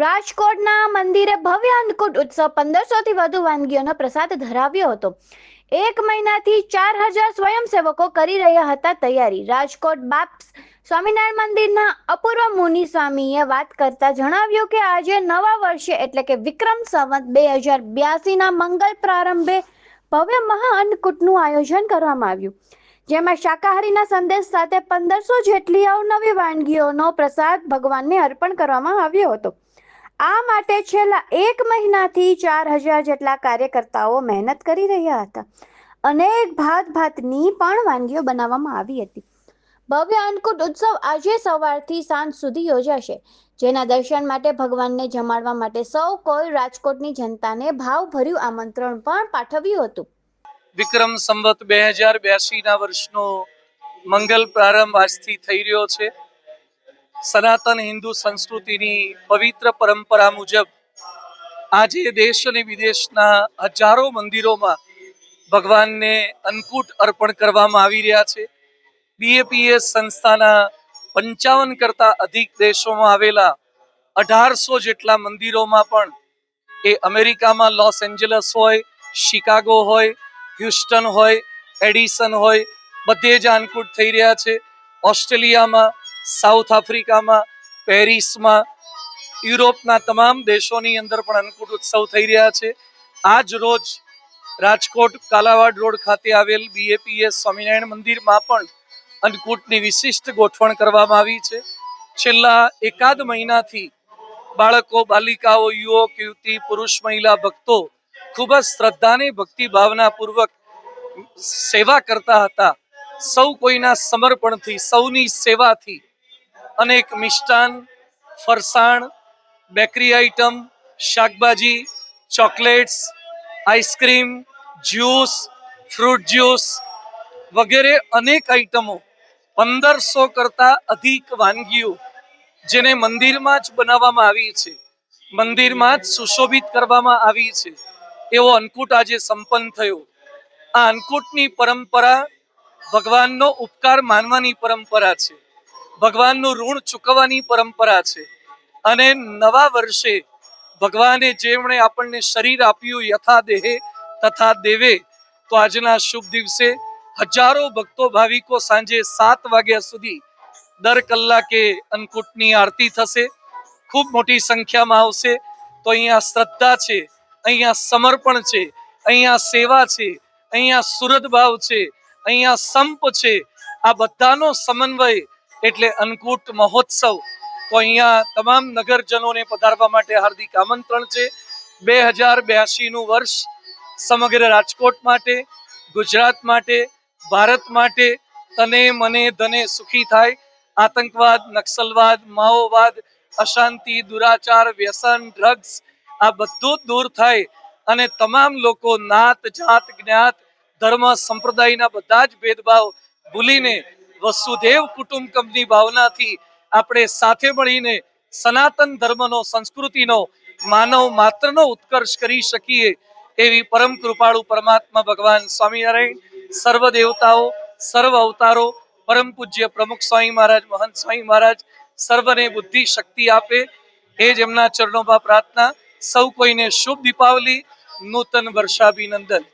રાજકોટના મંદિરે ભવ્ય અન્નકૂટ ઉત્સવ પંદરસો થી વધુ વાનગીઓનો પ્રસાદ ધરાવ્યો હતો. એક મહિનાથી ચાર હજાર સ્વયંસેવકો કરી રહ્યા હતા તૈયારી. રાજકોટ બાપ્સ સ્વામિનારાયણ મંદિરના અપૂર્વ મુનિ સ્વામીએ વાત કરતા જણાવ્યું કે આજે નવા વર્ષે એટલે કે વિક્રમ સંવત બે હજાર બ્યાસીના મંગલ પ્રારંભે ભવ્ય મહા અન્નકૂટનું આયોજન કરવામાં આવ્યું. જેમાં શાકાહારીના સંદેશ સાથે પંદરસો જેટલી અવનવી વાનગીઓનો પ્રસાદ ભગવાનને અર્પણ કરવામાં આવ્યો હતો. આ માટે છેલ્લા એક મહિનાથી ચાર હજાર જેટલા કાર્યકર્તાઓ મહેનત કરી રહ્યા હતા. અનેક ભાત ભાતની પણ વાનગીઓ બનાવવામાં આવી હતી. ભવ્ય અન્નકૂટ ઉત્સવ આજે સવારથી સાંજ સુધી યોજાશે, જેના દર્શન માટે ભગવાનને જમાડવા માટે સૌ કોઈ રાજકોટની જનતાને ભાવભર્યું આમંત્રણ પણ પાઠવ્યું હતું. વિક્રમ સંવત બે હજાર બ્યાસીના વર્ષનો મંગલ પ્રારંભ આજથી થઈ રહ્યો છે. સનાતન હિન્દુ સંસ્કૃતિની પવિત્ર પરંપરા મુજબ આજે દેશ અને વિદેશના હજારો મંદિરોમાં ભગવાનને અન્નકૂટ અર્પણ કરવામાં આવી રહ્યા છે. બીએપીએસ સંસ્થાના પંચાવન કરતા અધિક દેશોમાં આવેલા અઢારસો જેટલા મંદિરોમાં પણ એ અમેરિકામાં લોસ એન્જલસ હોય, શિકાગો હોય, હ્યુસ્ટન હોય, એડિસન હોય, બધે જ અન્નકૂટ થઈ રહ્યા છે. ઓસ્ટ્રેલિયામાં સાઉથ આફ્રિકામાં, પેરિસમાં, યુરોપના તમામ દેશોની અંદર પણ અન્નકૂટ ઉત્સવ થઈ રહ્યા છે. આજ રોજ રાજકોટ કાલાવાડ રોડ ખાતે આવેલ બીએપીએસ સ્વામિનારાયણ મંદિરમાં પણ અન્નકૂટની વિશિષ્ટ ગોઠવણ કરવામાં આવી છે. છેલ્લા એકાદ મહિનાથી બાળકો, બાલિકાઓ, યુવક, યુવતી, પુરુષ, મહિલા, ભક્તો ખૂબ જ શ્રદ્ધાને ભક્તિ ભાવનાપૂર્વક સેવા કરતા હતા. સૌ કોઈના સમર્પણથી, સૌની સેવાથી અનેક મિષ્ટાન, ફરસાણ, બેકરી આઇટમ, શાકભાજી, chocolates ice cream juice, fruit juice વગેરે અનેક આઇટમો પંદરસો કરતા અધિક વાનગીઓ જેને મંદિરમાં જ બનાવવામાં આવી છે. મંદિરમાં જ સુશોભિત કરવામાં આવી છે. એવો અન્નકૂટ આજે સંપન્ન થયો. આ અન્નકૂટની પરંપરા ભગવાનનો ઉપકાર માનવાની પરંપરા છે. ભગવાનનું ઋણ ચૂકવવાની પરંપરા છે. અને નવા વર્ષે ભગવાને જેમણે આપણને શરીર આપ્યું યથા દેહે તથા દેવે તો આજના શુભ દિવસે હજારો ભક્તો ભાવિકો સાંજે સાત વાગ્યા સુધી દર કલાકે અન્નકૂટની આરતી થશે. ખૂબ મોટી સંખ્યામાં આવશે. તો અહીંયા શ્રદ્ધા છે, અહીંયા સમર્પણ છે, અહીંયા સેવા છે, અહીંયા સુરતભાવ છે, અહીંયા સંપ છે. આ બધાનો સમન્વય એટલે અન્નકૂટ મહોત્સવ તો અહીંયા તમામ નગરજનોને પધારવા માટે હાર્દિક આમંત્રણ છે. બે હજાર બ્યાસી નું વર્ષ સમગ્ર રાજકોટ માટે, ગુજરાત માટે, ભારત માટે તને મને ધને સુખી થાય. આતંકવાદ, નક્સલવાદ, માઓવાદ, અશાંતિ, દુરાચાર, વ્યસન ડ્રગ્સ આ બધું દૂર થાય અને તમામ લોકો નાત, જાત, જ્ઞાત, ધર્મ, સંપ્રદાયના બધા જ ભેદભાવ ભૂલીને વસુદેવ કુટુંબકમની ભાવનાથી આપણે સાથે મળીને સનાતન ધર્મનો, સંસ્કૃતિનો, માનવ માત્રનો ઉત્કર્ષ કરી શકીએ એવી પરમ કૃપાળુ પરમાત્મા ભગવાન સ્વામિનારાયણ, સર્વ દેવતાઓ, સર્વ અવતારો, પરમ પૂજ્ય પ્રમુખ સ્વામી મહારાજ, મહંત સ્વામી મહારાજ, સર્વને બુદ્ધિ શક્તિ આપે એ જ એમના ચરણોમાં પ્રાર્થના. સૌ કોઈને શુભ દીપાવલી, નૂતન વર્ષાભિનંદન.